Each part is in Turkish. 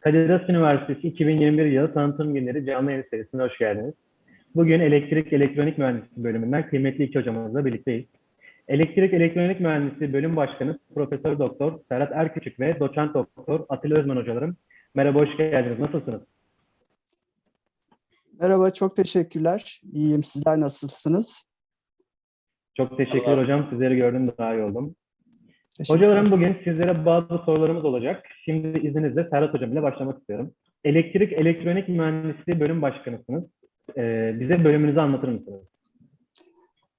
Kadir Üniversitesi 2021 yılı tanıtım günleri canlı yayın serisine hoş geldiniz. Bugün elektrik elektronik mühendisliği bölümünden kıymetli iki hocamızla birlikteyiz. Elektrik elektronik mühendisliği bölüm başkanı Profesör Doktor Serhat Erküçük ve doçent doktor Atilla Özmen hocalarım. Merhaba, hoş geldiniz. Nasılsınız? Merhaba, çok teşekkürler. İyiyim. Sizler nasılsınız? Çok teşekkürler hocam. Sizleri gördüm, daha iyi oldum. Hocalarım bugün sizlere bazı sorularımız olacak. Şimdi izninizle Serhat Hocam ile başlamak istiyorum. Elektrik Elektronik Mühendisliği bölüm başkanısınız. Ee, bize bölümünüzü anlatır mısınız?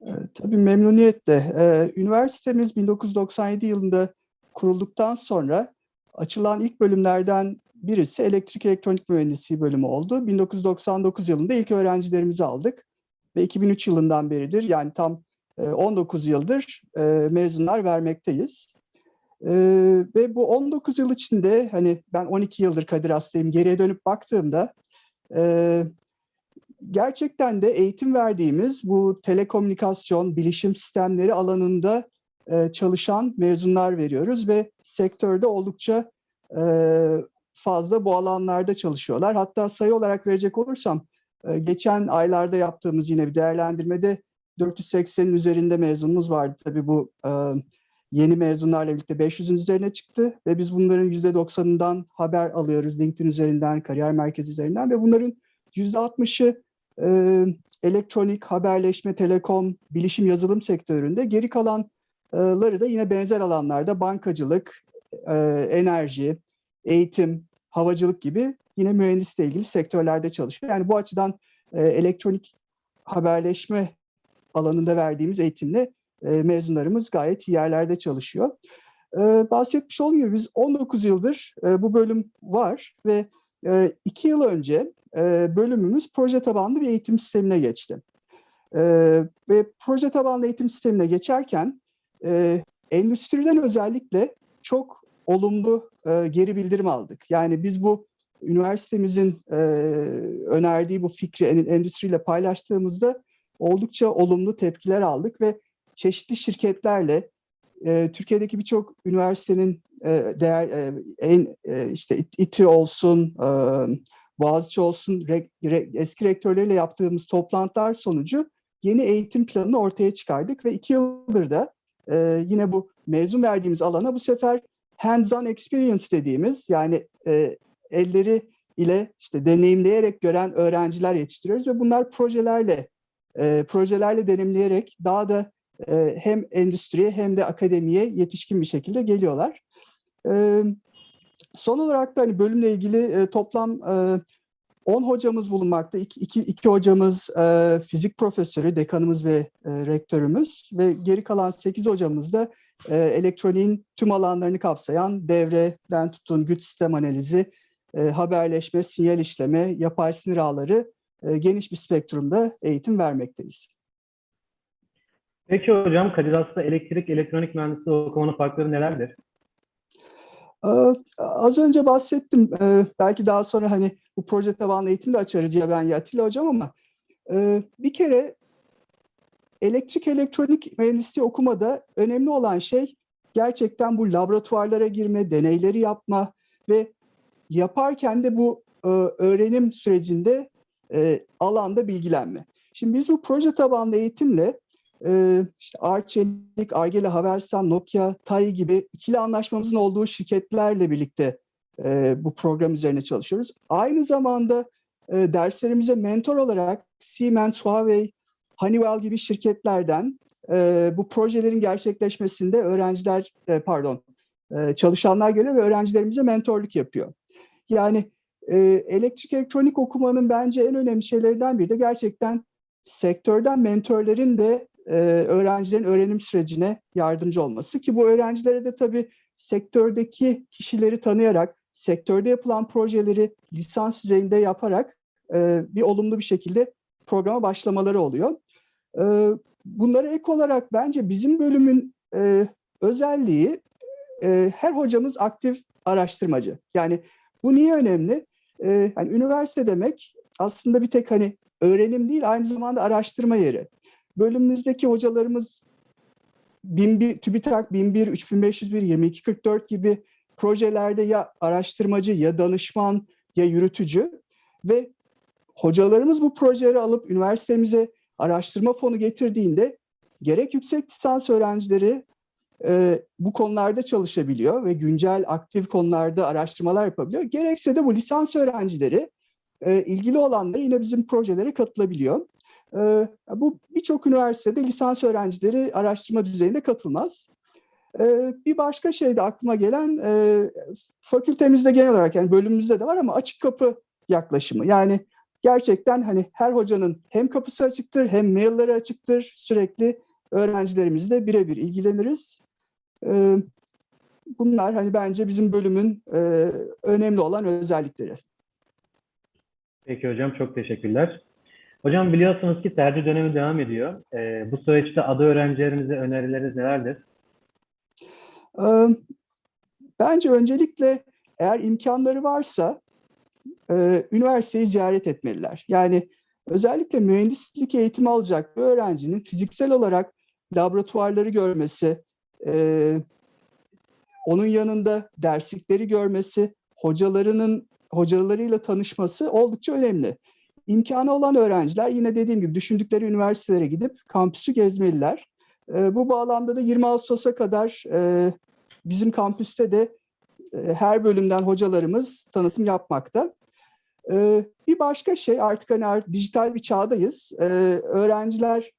Ee, Tabii memnuniyetle. Ee, Üniversitemiz 1997 yılında kurulduktan sonra açılan ilk bölümlerden birisi elektrik elektronik mühendisliği bölümü oldu. 1999 yılında ilk öğrencilerimizi aldık ve 2003 yılından beridir yani tam e, 19 yıldır e, mezunlar vermekteyiz. E, ve bu 19 yıl içinde hani ben 12 yıldır Kadir hastayım geriye dönüp baktığımda e, gerçekten de eğitim verdiğimiz bu telekomünikasyon, bilişim sistemleri alanında e, çalışan mezunlar veriyoruz ve sektörde oldukça e, fazla bu alanlarda çalışıyorlar. Hatta sayı olarak verecek olursam e, geçen aylarda yaptığımız yine bir değerlendirmede 480'in üzerinde mezunumuz vardı. Tabii bu e, yeni mezunlarla birlikte 500'ün üzerine çıktı ve biz bunların %90'ından haber alıyoruz LinkedIn üzerinden, kariyer merkezi üzerinden ve bunların %60'ı e, elektronik, haberleşme, telekom, bilişim, yazılım sektöründe. Geri kalanları da yine benzer alanlarda bankacılık, e, enerji, eğitim, havacılık gibi yine mühendisle ilgili sektörlerde çalışıyor. Yani bu açıdan e, elektronik haberleşme alanında verdiğimiz eğitimle e, mezunlarımız gayet iyi yerlerde çalışıyor. E, bahsetmiş gibi biz 19 yıldır e, bu bölüm var ve e, iki yıl önce e, bölümümüz proje tabanlı bir eğitim sistemine geçti. E, ve proje tabanlı eğitim sistemine geçerken e, endüstriden özellikle çok olumlu e, geri bildirim aldık. Yani biz bu üniversitemizin e, önerdiği bu fikri en- endüstriyle paylaştığımızda oldukça olumlu tepkiler aldık ve çeşitli şirketlerle e, Türkiye'deki birçok üniversitenin e, değer e, en e, işte İTÜ olsun, e, Boğaziçi olsun re- re- eski rektörleriyle yaptığımız toplantılar sonucu yeni eğitim planını ortaya çıkardık ve iki yıldır da e, yine bu mezun verdiğimiz alana bu sefer hands-on experience dediğimiz yani e, elleri ile işte deneyimleyerek gören öğrenciler yetiştiriyoruz ve bunlar projelerle e, projelerle deneyimleyerek daha da e, hem endüstriye hem de akademiye yetişkin bir şekilde geliyorlar. E, son olarak da hani bölümle ilgili e, toplam e, 10 hocamız bulunmakta. İki, iki, iki hocamız fizik profesörü, dekanımız ve rektörümüz ve geri kalan 8 hocamız da e, elektroniğin tüm alanlarını kapsayan devreden tutun güç sistem analizi, haberleşme, sinyal işleme, yapay sinir ağları geniş bir spektrumda eğitim vermekteyiz. Peki hocam, Kadir Has'ta elektrik elektronik mühendisliği okumanın farkları nelerdir? Ee, Az önce bahsettim. Ee, Belki daha sonra hani bu proje tabanlı eğitim de açarız ya ben ya Atilla hocam ama e, bir kere elektrik elektronik mühendisliği okumada önemli olan şey gerçekten bu laboratuvarlara girme, deneyleri yapma ve yaparken de bu e, öğrenim sürecinde e, alanda bilgilenme. Şimdi biz bu proje tabanlı eğitimle e, işte Arçelik, Argele Havelsan, Nokia, TAI gibi ikili anlaşmamızın olduğu şirketlerle birlikte e, bu program üzerine çalışıyoruz. Aynı zamanda e, derslerimize mentor olarak Siemens, Huawei, Honeywell gibi şirketlerden e, bu projelerin gerçekleşmesinde öğrenciler, e, pardon, e, çalışanlar geliyor ve öğrencilerimize mentorluk yapıyor. Yani e, elektrik elektronik okumanın bence en önemli şeylerinden biri de gerçekten sektörden mentorların de e, öğrencilerin öğrenim sürecine yardımcı olması ki bu öğrencilere de tabii sektördeki kişileri tanıyarak, sektörde yapılan projeleri lisans düzeyinde yaparak e, bir olumlu bir şekilde programa başlamaları oluyor. E, bunlara ek olarak bence bizim bölümün e, özelliği e, her hocamız aktif araştırmacı. Yani bu niye önemli? E, hani üniversite demek aslında bir tek hani öğrenim değil aynı zamanda araştırma yeri. Bölümümüzdeki hocalarımız 1001, TÜBİTAK 1001, 3501, 2244 gibi projelerde ya araştırmacı ya danışman ya yürütücü ve hocalarımız bu projeleri alıp üniversitemize araştırma fonu getirdiğinde gerek yüksek lisans öğrencileri e, bu konularda çalışabiliyor ve güncel aktif konularda araştırmalar yapabiliyor. Gerekse de bu lisans öğrencileri e, ilgili olanları yine bizim projelere katılabiliyor. E, bu birçok üniversitede lisans öğrencileri araştırma düzeyinde katılmaz. E, bir başka şey de aklıma gelen e, fakültemizde genel olarak yani bölümümüzde de var ama açık kapı yaklaşımı. Yani gerçekten hani her hocanın hem kapısı açıktır hem mailleri açıktır. Sürekli öğrencilerimizle birebir ilgileniriz. Ee, bunlar hani bence bizim bölümün e, önemli olan özellikleri. Peki hocam çok teşekkürler. Hocam biliyorsunuz ki tercih dönemi devam ediyor. Ee, bu süreçte adı öğrencilerimize önerileriniz nelerdir? Ee, bence öncelikle eğer imkanları varsa e, üniversiteyi ziyaret etmeliler. Yani özellikle mühendislik eğitimi alacak bir öğrencinin fiziksel olarak laboratuvarları görmesi, e, onun yanında derslikleri görmesi, hocalarının hocalarıyla tanışması oldukça önemli. İmkanı olan öğrenciler yine dediğim gibi düşündükleri üniversitelere gidip kampüsü gezmeliler. E, bu bağlamda da 20 Ağustos'a kadar e, bizim kampüste de e, her bölümden hocalarımız tanıtım yapmakta. E, bir başka şey artık hani dijital bir çağdayız. E, öğrenciler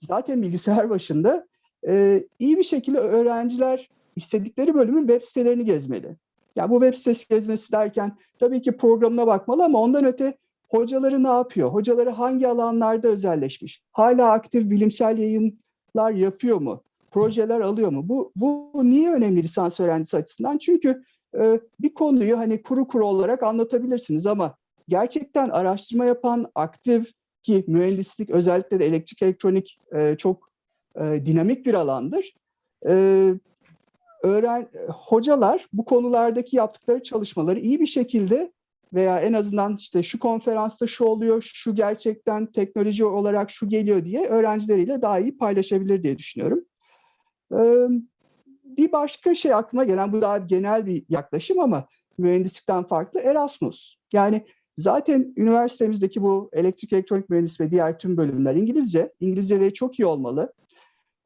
zaten bilgisayar başında e, iyi bir şekilde öğrenciler istedikleri bölümün web sitelerini gezmeli. Yani bu web sitesi gezmesi derken tabii ki programına bakmalı ama ondan öte hocaları ne yapıyor? Hocaları hangi alanlarda özelleşmiş? Hala aktif bilimsel yayınlar yapıyor mu? Projeler alıyor mu? Bu, bu niye önemli lisans öğrencisi açısından? Çünkü e, bir konuyu hani kuru kuru olarak anlatabilirsiniz ama gerçekten araştırma yapan aktif ki mühendislik özellikle de elektrik elektronik e, çok e, dinamik bir alandır. E, öğren hocalar bu konulardaki yaptıkları çalışmaları iyi bir şekilde veya en azından işte şu konferansta şu oluyor, şu gerçekten teknoloji olarak şu geliyor diye öğrencileriyle daha iyi paylaşabilir diye düşünüyorum. Bir başka şey aklıma gelen, bu daha genel bir yaklaşım ama mühendislikten farklı Erasmus. Yani zaten üniversitemizdeki bu elektrik elektronik mühendisliği ve diğer tüm bölümler İngilizce. İngilizceleri çok iyi olmalı.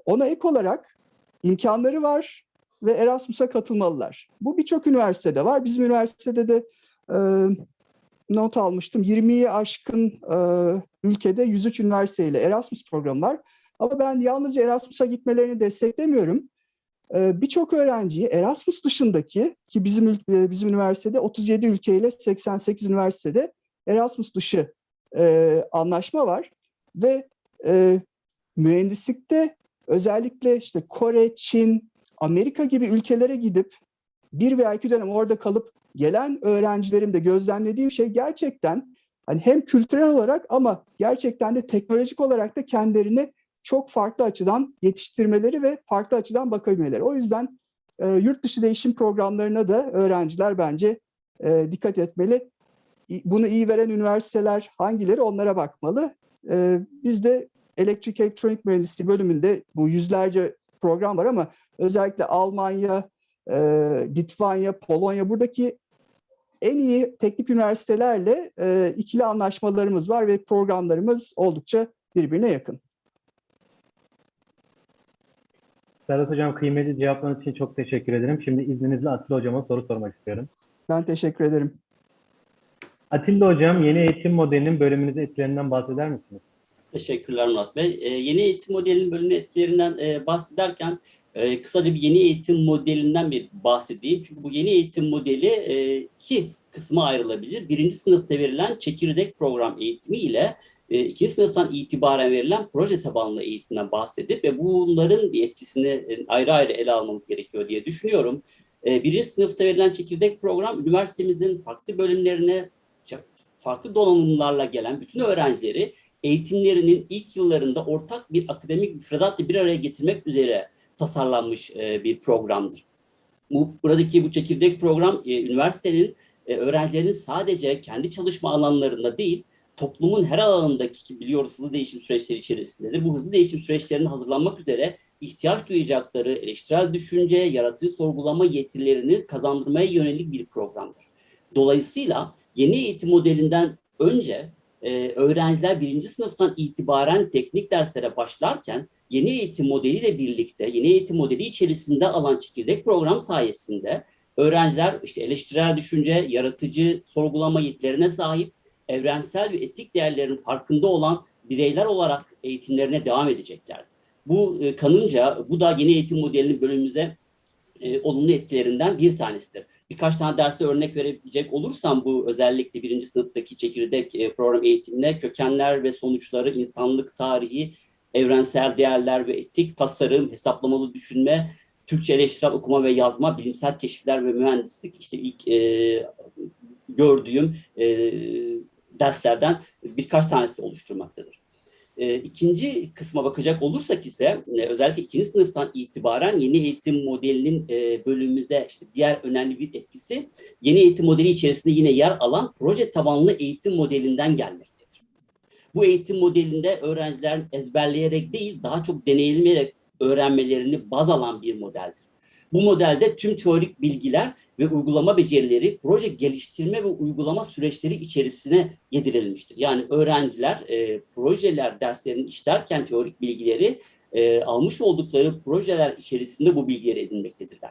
Ona ek olarak imkanları var ve Erasmus'a katılmalılar. Bu birçok üniversitede var. Bizim üniversitede de not almıştım. 20'yi aşkın ülkede 103 üniversiteyle Erasmus programı var. Ama ben yalnızca Erasmus'a gitmelerini desteklemiyorum. Birçok öğrenciyi Erasmus dışındaki ki bizim bizim üniversitede 37 ülkeyle 88 üniversitede Erasmus dışı e, anlaşma var ve e, mühendislikte özellikle işte Kore, Çin, Amerika gibi ülkelere gidip bir veya iki dönem orada kalıp gelen öğrencilerimde gözlemlediğim şey gerçekten hani hem kültürel olarak ama gerçekten de teknolojik olarak da kendilerini çok farklı açıdan yetiştirmeleri ve farklı açıdan bakabilmeleri. O yüzden e, yurt dışı değişim programlarına da öğrenciler bence e, dikkat etmeli. Bunu iyi veren üniversiteler hangileri onlara bakmalı. E, biz de elektrik elektronik mühendisliği bölümünde bu yüzlerce program var ama özellikle Almanya, e, Litvanya, Polonya buradaki en iyi teknik üniversitelerle e, ikili anlaşmalarımız var ve programlarımız oldukça birbirine yakın. Serhat Hocam kıymetli cevaplarınız için çok teşekkür ederim. Şimdi izninizle Atilla Hocam'a soru sormak istiyorum. Ben teşekkür ederim. Atilla Hocam yeni eğitim modelinin bölümünüzü etkilerinden bahseder misiniz? Teşekkürler Murat Bey. Ee, yeni eğitim modelinin bölümün etkilerinden e, bahsederken e, kısaca bir yeni eğitim modelinden bir bahsedeyim. Çünkü bu yeni eğitim modeli e, iki kısma ayrılabilir. Birinci sınıfta verilen çekirdek program eğitimi ile e, ikinci sınıftan itibaren verilen proje tabanlı eğitimden bahsedip ve bunların bir etkisini e, ayrı ayrı ele almamız gerekiyor diye düşünüyorum. E, birinci sınıfta verilen çekirdek program üniversitemizin farklı bölümlerine farklı donanımlarla gelen bütün öğrencileri eğitimlerinin ilk yıllarında ortak bir akademik müfredatla bir araya getirmek üzere tasarlanmış e, bir programdır. Bu buradaki bu çekirdek program e, üniversitenin e, öğrencilerin sadece kendi çalışma alanlarında değil, toplumun her alanındaki biliyoruz hızlı değişim süreçleri içerisindedir. Bu hızlı değişim süreçlerine hazırlanmak üzere ihtiyaç duyacakları eleştirel düşünce, yaratıcı sorgulama yetilerini kazandırmaya yönelik bir programdır. Dolayısıyla yeni eğitim modelinden önce e, öğrenciler birinci sınıftan itibaren teknik derslere başlarken yeni eğitim modeliyle birlikte, yeni eğitim modeli içerisinde alan çekirdek program sayesinde öğrenciler işte eleştirel düşünce, yaratıcı sorgulama yetilerine sahip, evrensel ve etik değerlerin farkında olan bireyler olarak eğitimlerine devam edecekler. Bu e, kanımca bu da yeni eğitim modelinin bölümümüze e, olumlu etkilerinden bir tanesidir. Birkaç tane derse örnek verebilecek olursam bu özellikle birinci sınıftaki çekirdek e, program eğitimine kökenler ve sonuçları, insanlık tarihi, evrensel değerler ve etik, tasarım, hesaplamalı düşünme, Türkçe eleştirel okuma ve yazma, bilimsel keşifler ve mühendislik işte ilk e, gördüğüm e, derslerden birkaç tanesi oluşturmaktadır. E, ikinci kısma bakacak olursak ise e, özellikle ikinci sınıftan itibaren yeni eğitim modelinin e, bölümümüze işte diğer önemli bir etkisi yeni eğitim modeli içerisinde yine yer alan proje tabanlı eğitim modelinden gelmektedir. Bu eğitim modelinde öğrenciler ezberleyerek değil daha çok deneyimleyerek öğrenmelerini baz alan bir modeldir. Bu modelde tüm teorik bilgiler ve uygulama becerileri proje geliştirme ve uygulama süreçleri içerisine yedirilmiştir. Yani öğrenciler e, projeler derslerini işlerken teorik bilgileri e, almış oldukları projeler içerisinde bu bilgileri edinmektedirler.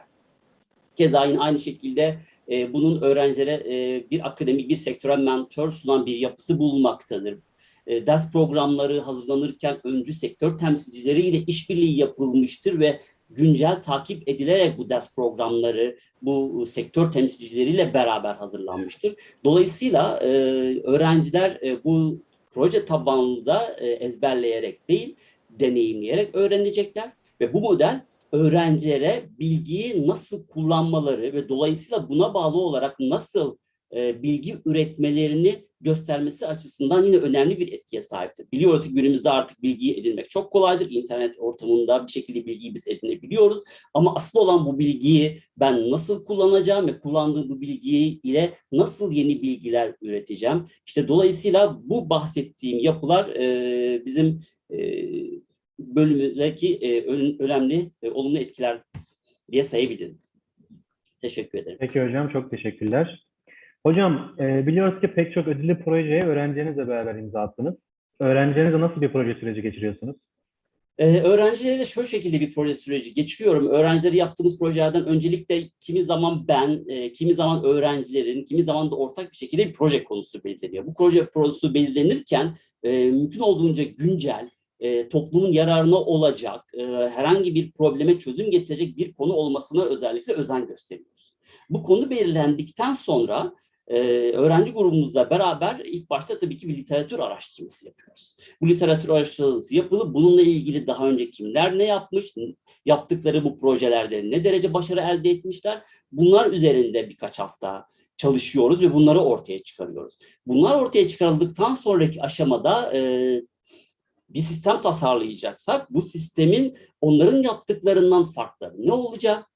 Keza yine aynı şekilde e, bunun öğrencilere e, bir akademi, bir sektörel mentor sunan bir yapısı bulunmaktadır. E, ders programları hazırlanırken öncü sektör temsilcileriyle işbirliği yapılmıştır ve güncel takip edilerek bu ders programları bu sektör temsilcileriyle beraber hazırlanmıştır. Dolayısıyla e, öğrenciler e, bu proje tabanlı da e, ezberleyerek değil, deneyimleyerek öğrenecekler ve bu model öğrencilere bilgiyi nasıl kullanmaları ve dolayısıyla buna bağlı olarak nasıl e, bilgi üretmelerini göstermesi açısından yine önemli bir etkiye sahiptir. Biliyoruz ki günümüzde artık bilgiyi edinmek çok kolaydır. İnternet ortamında bir şekilde bilgiyi biz edinebiliyoruz. Ama asıl olan bu bilgiyi ben nasıl kullanacağım ve kullandığım bu bilgiyi ile nasıl yeni bilgiler üreteceğim. İşte dolayısıyla bu bahsettiğim yapılar e, bizim e, bölümündeki e, önemli olumlu etkiler diye sayabilirim. Teşekkür ederim. Peki hocam çok teşekkürler. Hocam e, biliyoruz ki pek çok ödüllü projeye öğrencilerinizle beraber imza attınız. Öğrencilerinizle nasıl bir proje süreci geçiriyorsunuz? Ee, öğrencilere şu şekilde bir proje süreci geçiriyorum. Öğrencileri yaptığımız projelerden öncelikle kimi zaman ben, e, kimi zaman öğrencilerin, kimi zaman da ortak bir şekilde bir proje konusu belirleniyor. Bu proje konusu belirlenirken e, mümkün olduğunca güncel, e, toplumun yararına olacak, e, herhangi bir probleme çözüm getirecek bir konu olmasına özellikle özen gösteriyoruz. Bu konu belirlendikten sonra e, öğrenci grubumuzla beraber ilk başta tabii ki bir literatür araştırması yapıyoruz. Bu literatür araştırması yapılıp bununla ilgili daha önce kimler ne yapmış, yaptıkları bu projelerde ne derece başarı elde etmişler, bunlar üzerinde birkaç hafta çalışıyoruz ve bunları ortaya çıkarıyoruz. Bunlar ortaya çıkarıldıktan sonraki aşamada e, bir sistem tasarlayacaksak bu sistemin onların yaptıklarından farkları ne olacak?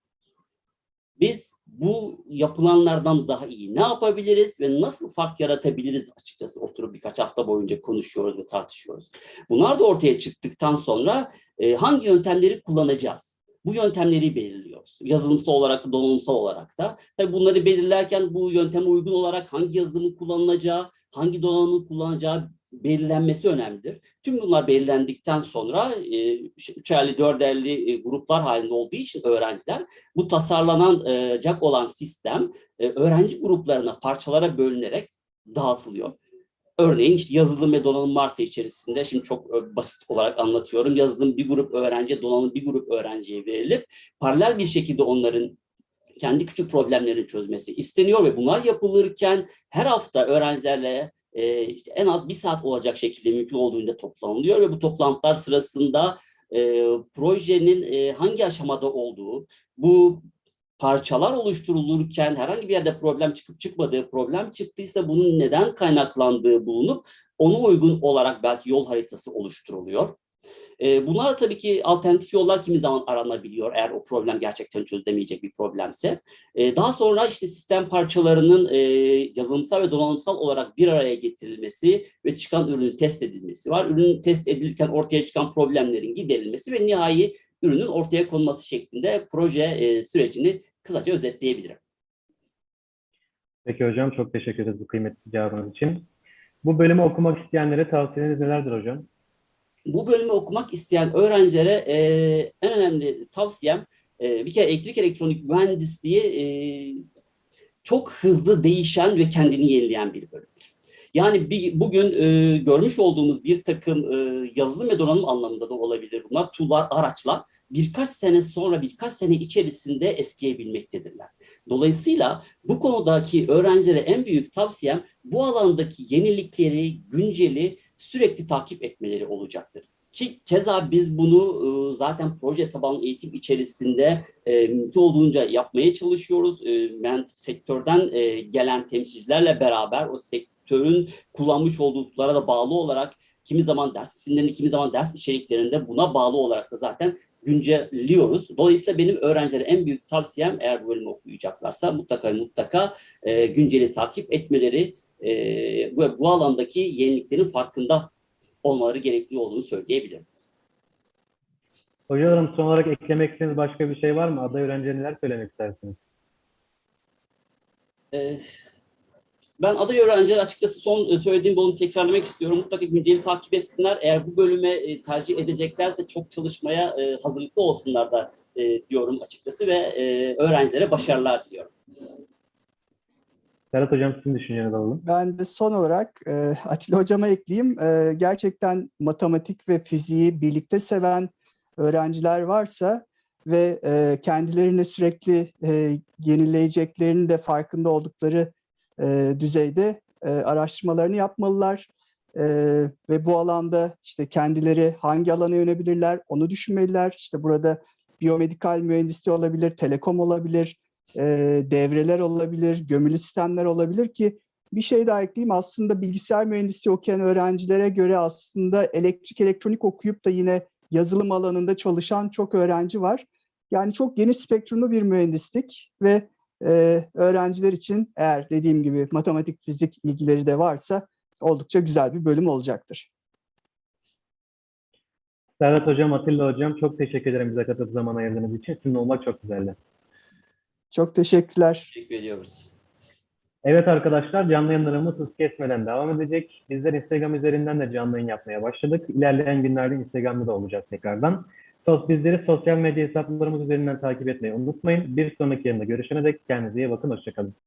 Biz bu yapılanlardan daha iyi ne yapabiliriz ve nasıl fark yaratabiliriz açıkçası oturup birkaç hafta boyunca konuşuyoruz ve tartışıyoruz. Bunlar da ortaya çıktıktan sonra e, hangi yöntemleri kullanacağız? Bu yöntemleri belirliyoruz. Yazılımsal olarak da donanımsal olarak da. Tabii bunları belirlerken bu yönteme uygun olarak hangi yazılımı kullanılacağı, hangi donanımı kullanacağı belirlenmesi önemlidir. Tüm bunlar belirlendikten sonra e, üçerli, dörderli e, gruplar halinde olduğu için öğrenciler bu tasarlanacak olan sistem e, öğrenci gruplarına, parçalara bölünerek dağıtılıyor. Örneğin işte yazılım ve donanım varsa içerisinde, şimdi çok basit olarak anlatıyorum. Yazılım bir grup öğrenci, donanım bir grup öğrenciye verilip paralel bir şekilde onların kendi küçük problemlerini çözmesi isteniyor ve bunlar yapılırken her hafta öğrencilerle e, işte en az bir saat olacak şekilde mümkün olduğunda toplanılıyor ve bu toplantılar sırasında e, projenin e, hangi aşamada olduğu, bu parçalar oluşturulurken herhangi bir yerde problem çıkıp çıkmadığı, problem çıktıysa bunun neden kaynaklandığı bulunup ona uygun olarak belki yol haritası oluşturuluyor. E, bunlar tabii ki alternatif yollar kimi zaman aranabiliyor eğer o problem gerçekten çözülemeyecek bir problemse. E, daha sonra işte sistem parçalarının e, yazılımsal ve donanımsal olarak bir araya getirilmesi ve çıkan ürünün test edilmesi var. Ürün test edilirken ortaya çıkan problemlerin giderilmesi ve nihai ürünün ortaya konması şeklinde proje e, sürecini kısaca özetleyebilirim. Peki hocam çok teşekkür ederiz bu kıymetli cevabınız için. Bu bölümü okumak isteyenlere tavsiyeniz nelerdir hocam? Bu bölümü okumak isteyen öğrencilere e, en önemli tavsiyem e, bir kere elektrik elektronik mühendisliği e, çok hızlı değişen ve kendini yenileyen bir bölümdür. Yani bir, bugün e, görmüş olduğumuz bir takım e, yazılım ve donanım anlamında da olabilir bunlar. Tool'lar, araçlar birkaç sene sonra, birkaç sene içerisinde eskiyebilmektedirler. Dolayısıyla bu konudaki öğrencilere en büyük tavsiyem bu alandaki yenilikleri, günceli sürekli takip etmeleri olacaktır. Ki keza biz bunu e, zaten proje tabanlı eğitim içerisinde e, mümkün olduğunca yapmaya çalışıyoruz. E, ben sektörden gelen temsilcilerle beraber o sektörün kullanmış olduklara da bağlı olarak kimi zaman ders isimlerini, kimi zaman ders içeriklerinde buna bağlı olarak da zaten güncelliyoruz. Dolayısıyla benim öğrencilere en büyük tavsiyem eğer bu bölümü okuyacaklarsa mutlaka mutlaka e, günceli takip etmeleri, e, bu, bu alandaki yeniliklerin farkında olmaları gerekli olduğunu söyleyebilirim. Hocalarım son olarak eklemek istediğiniz başka bir şey var mı? Aday öğrencilere neler söylemek istersiniz? Ee, ben aday öğrenciler açıkçası son e, söylediğim bölümü tekrarlamak istiyorum. Mutlaka günceli takip etsinler. Eğer bu bölüme tercih edeceklerse çok çalışmaya e, hazırlıklı olsunlar da e, diyorum açıkçası ve öğrencilere başarılar diliyorum. Serhat hocam sizin düşüncenizi alalım. Ben de son olarak e, Atilla hocama ekleyeyim. E, gerçekten matematik ve fiziği birlikte seven öğrenciler varsa ve e, kendilerini sürekli e, yenileyeceklerinin de farkında oldukları e, düzeyde e, araştırmalarını yapmalılar. E, ve bu alanda işte kendileri hangi alana yönelebilirler onu düşünmeliler. İşte burada biyomedikal mühendisliği olabilir, telekom olabilir, e, devreler olabilir, gömülü sistemler olabilir ki bir şey daha ekleyeyim. Aslında bilgisayar mühendisliği okuyan öğrencilere göre aslında elektrik elektronik okuyup da yine yazılım alanında çalışan çok öğrenci var. Yani çok geniş spektrumlu bir mühendislik ve e, öğrenciler için eğer dediğim gibi matematik, fizik ilgileri de varsa oldukça güzel bir bölüm olacaktır. Serhat hocam, Atilla hocam çok teşekkür ederim bize katılıp zaman ayırdığınız için. Sizinle olmak çok güzeldi. Çok teşekkürler. Teşekkür ediyoruz. Evet arkadaşlar canlı yayınlarımız hız kesmeden devam edecek. Bizler Instagram üzerinden de canlı yayın yapmaya başladık. İlerleyen günlerde Instagram'da da olacak tekrardan. Sos bizleri sosyal medya hesaplarımız üzerinden takip etmeyi unutmayın. Bir sonraki yayında görüşene dek kendinize iyi bakın. Hoşçakalın.